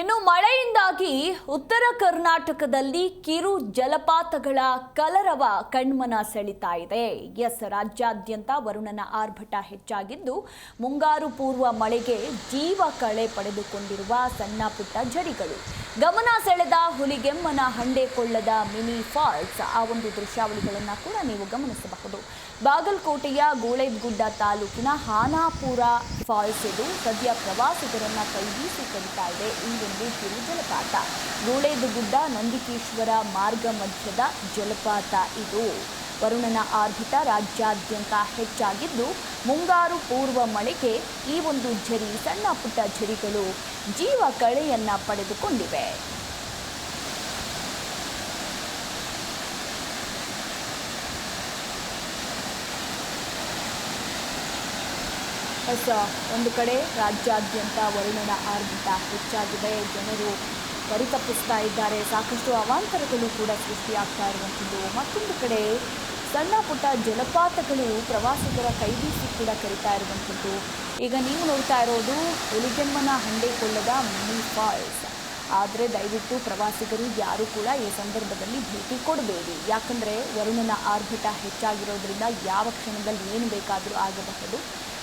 ಇನ್ನು ಮಳೆಯಿಂದಾಗಿ ಉತ್ತರ ಕರ್ನಾಟಕದಲ್ಲಿ ಕಿರು ಜಲಪಾತಗಳ ಕಲರವ ಕಣ್ಮನ ಸೆಳಿತಾ ಇದೆ. ಎಸ್ ರಾಜ್ಯಾದ್ಯಂತ ವರುಣನ ಆರ್ಭಟ ಹೆಚ್ಚಾಗಿದ್ದು, ಮುಂಗಾರು ಪೂರ್ವ ಮಳೆಗೆ ಜೀವ ಕಳೆ ಪಡೆದುಕೊಂಡಿರುವ ಸಣ್ಣ ಪುಟ್ಟ ಝಡಿಗಳು ಗಮನ ಸೆಳೆದ ಹುಲಿಗೆಮ್ಮನ ಹಂಡೆಕೊಳ್ಳದ ಮಿನಿ ಫಾಲ್ಸ್. ಆ ಒಂದು ದೃಶ್ಯಾವಳಿಗಳನ್ನು ಕೂಡ ನೀವು ಗಮನಿಸಬಹುದು. ಬಾಗಲಕೋಟೆಯ ಗೋಳೆಗುಡ್ಡ ತಾಲೂಕಿನ ಹಾನಾಪುರ ಫಾಲ್ಸ್ ಇದು ಸದ್ಯ ಪ್ರವಾಸಿಗರನ್ನ ಕೈಬೀಸಿ ಕಡಿತಾ ಇದೆ. ಈ ಒಂದು ಕಿರು ಜಲಪಾತ ಗೋಳೆದುಗುಡ್ಡ ನಂದಿಕೇಶ್ವರ ಮಾರ್ಗ ಮಧ್ಯದ ಜಲಪಾತ ಇದು. ವರುಣನ ಆರ್ಭಿತ ರಾಜ್ಯಾದ್ಯಂತ ಹೆಚ್ಚಾಗಿದ್ದು, ಮುಂಗಾರು ಪೂರ್ವ ಮಳೆಗೆ ಈ ಒಂದು ಝರಿ ಸಣ್ಣ ಪುಟ್ಟ ಝರಿಗಳು ಜೀವ ಕಳೆಯನ್ನು ಪಡೆದುಕೊಂಡಿವೆ. ಹೊಸ ಒಂದು ಕಡೆ ರಾಜ್ಯಾದ್ಯಂತ ವರುಣನ ಆರ್ಭಟ ಹೆಚ್ಚಾಗಿದೆ. ಜನರು ಪರಿತಪಿಸ್ತಾ ಇದ್ದಾರೆ. ಸಾಕಷ್ಟು ಅವಾಂತರಗಳು ಕೂಡ ಸೃಷ್ಟಿಯಾಗ್ತಾ ಇರುವಂಥದ್ದು. ಮತ್ತೊಂದು ಕಡೆ ಸಣ್ಣ ಪುಟ್ಟ ಜಲಪಾತಗಳು ಪ್ರವಾಸಿಗರ ಕೈಬೀಸಿ ಕೂಡ ಕರಿತಾ ಇರುವಂಥದ್ದು. ಈಗ ನೀವು ನೋಡ್ತಾ ಇರೋದು ಹುಲಿಗೆಮ್ಮನ ಹಂಡೆಕೊಳ್ಳದ ಮಿನಿ ಫಾಲ್ಸ್. ಆದರೆ ದಯವಿಟ್ಟು ಪ್ರವಾಸಿಗರು ಯಾರು ಕೂಡ ಈ ಸಂದರ್ಭದಲ್ಲಿ ಭೇಟಿ ಕೊಡಬೇಡಿ. ಯಾಕಂದರೆ ವರುಣನ ಆರ್ಭಟ ಹೆಚ್ಚಾಗಿರೋದ್ರಿಂದ ಯಾವ ಕ್ಷಣದಲ್ಲಿ ಏನು ಬೇಕಾದರೂ ಆಗಬಹುದು.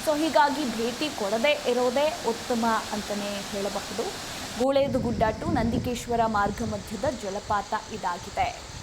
ಸೊ, ಹೀಗಾಗಿ ಭೇಟಿ ಕೊಡದೇ ಇರೋದೇ ಉತ್ತಮ ಅಂತಲೇ ಹೇಳಬಹುದು. ಗೂಳೇದು ಗುಡ್ಡ ನಂದಿಕೇಶ್ವರ ಮಾರ್ಗ ಮಧ್ಯದ ಜಲಪಾತ ಇದಾಗಿದೆ.